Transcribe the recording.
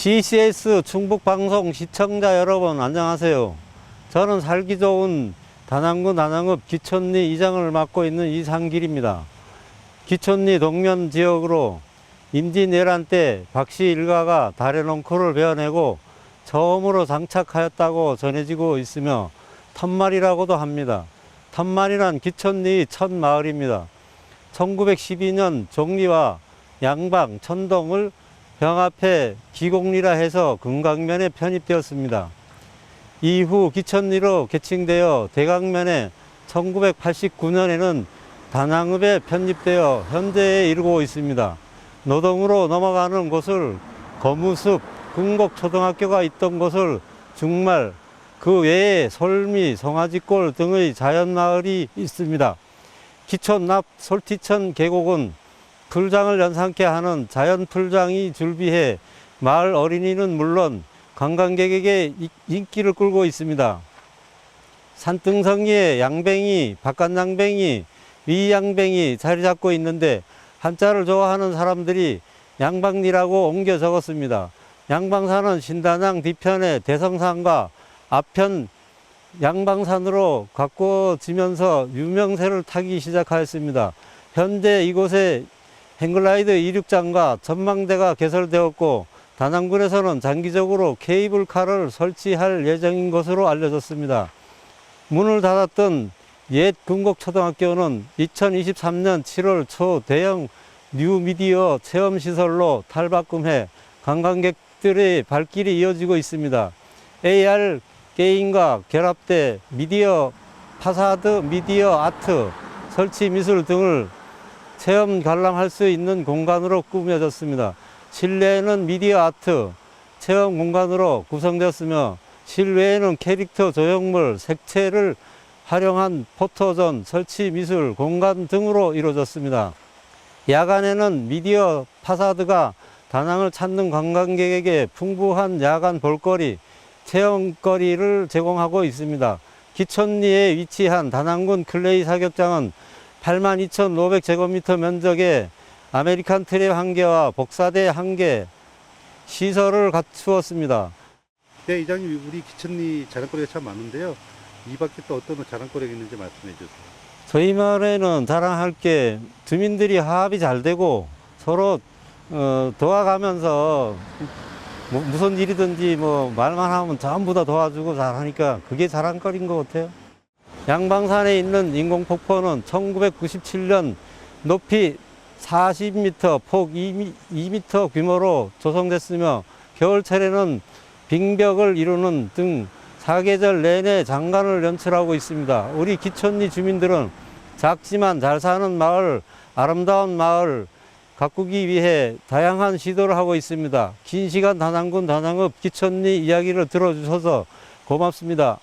CCS 충북방송 시청자 여러분 안녕하세요. 저는 살기 좋은 다남구 난항읍 기촌리 이장을 맡고 있는 이상길입니다. 기촌리 동면 지역으로 임진왜란 때 박씨 일가가 달의 넝쿨을 베어내고 처음으로 장착하였다고 전해지고 있으며 탐말이라고도 합니다. 탐말이란 기촌리 첫 마을입니다. 1912년 종리와 양방, 천동을 병합해 기곡리라 해서 금강면에 편입되었습니다. 이후 기천리로 개칭되어 대강면에 1989년에는 단항읍에 편입되어 현재에 이르고 있습니다. 노동으로 넘어가는 곳을 거무숲, 금곡초등학교가 있던 곳을 중말, 그 외에 솔미, 송아지골 등의 자연마을이 있습니다. 기촌납 솔티천 계곡은 풀장을 연상케 하는 자연 풀장이 줄비해 마을 어린이는 물론 관광객에게 이- 인기를 끌고 있습니다. 산등성이에 양뱅이, 바깥양뱅이, 위양뱅이 자리 잡고 있는데 한자를 좋아하는 사람들이 양방리라고 옮겨 적었습니다. 양방산은 신단양 뒤편의 대성산과 앞편 양방산으로 가꿔지면서 유명세를 타기 시작하였습니다. 현재 이곳에 행글라이드 이륙장과 전망대가 개설되었고 다남군에서는 장기적으로 케이블카를 설치할 예정인 것으로 알려졌습니다. 문을 닫았던 옛 금곡초등학교는 2023년 7월 초 대형 뉴미디어 체험시설로 탈바꿈해 관광객들의 발길이 이어지고 있습니다. AR 게임과 결합돼 미디어 파사드, 미디어 아트, 설치 미술 등을 체험 관람할 수 있는 공간으로 꾸며졌습니다. 실내에는 미디어 아트 체험 공간으로 구성되었으며 실외에는 캐릭터 조형물, 색채를 활용한 포토존, 설치 미술 공간 등으로 이루어졌습니다. 야간에는 미디어 파사드가 다낭을 찾는 관광객에게 풍부한 야간 볼거리, 체험거리를 제공하고 있습니다. 기촌리에 위치한 다낭군 클레이 사격장은 82,500제곱미터 면적에 아메리칸 트랩 한 개와 복사대 한 개, 시설을 갖추었습니다. 네, 이장님, 우리 기천리 자랑거리가 참 많은데요. 이 밖에 또 어떤 자랑거리가 있는지 말씀해 주세요. 저희 마을에는 자랑할 게 주민들이 화합이 잘 되고 서로 어, 도와가면서 뭐 무슨 일이든지 뭐 말만 하면 전부 다 도와주고 잘하니까 그게 자랑거리인 것 같아요. 양방산에 있는 인공폭포는 1997년 높이 40m, 폭 2m, 2m 규모로 조성됐으며 겨울철에는 빙벽을 이루는 등 사계절 내내 장관을 연출하고 있습니다. 우리 기촌리 주민들은 작지만 잘 사는 마을, 아름다운 마을 가꾸기 위해 다양한 시도를 하고 있습니다. 긴 시간 다낭군 다낭읍 기촌리 이야기를 들어주셔서 고맙습니다.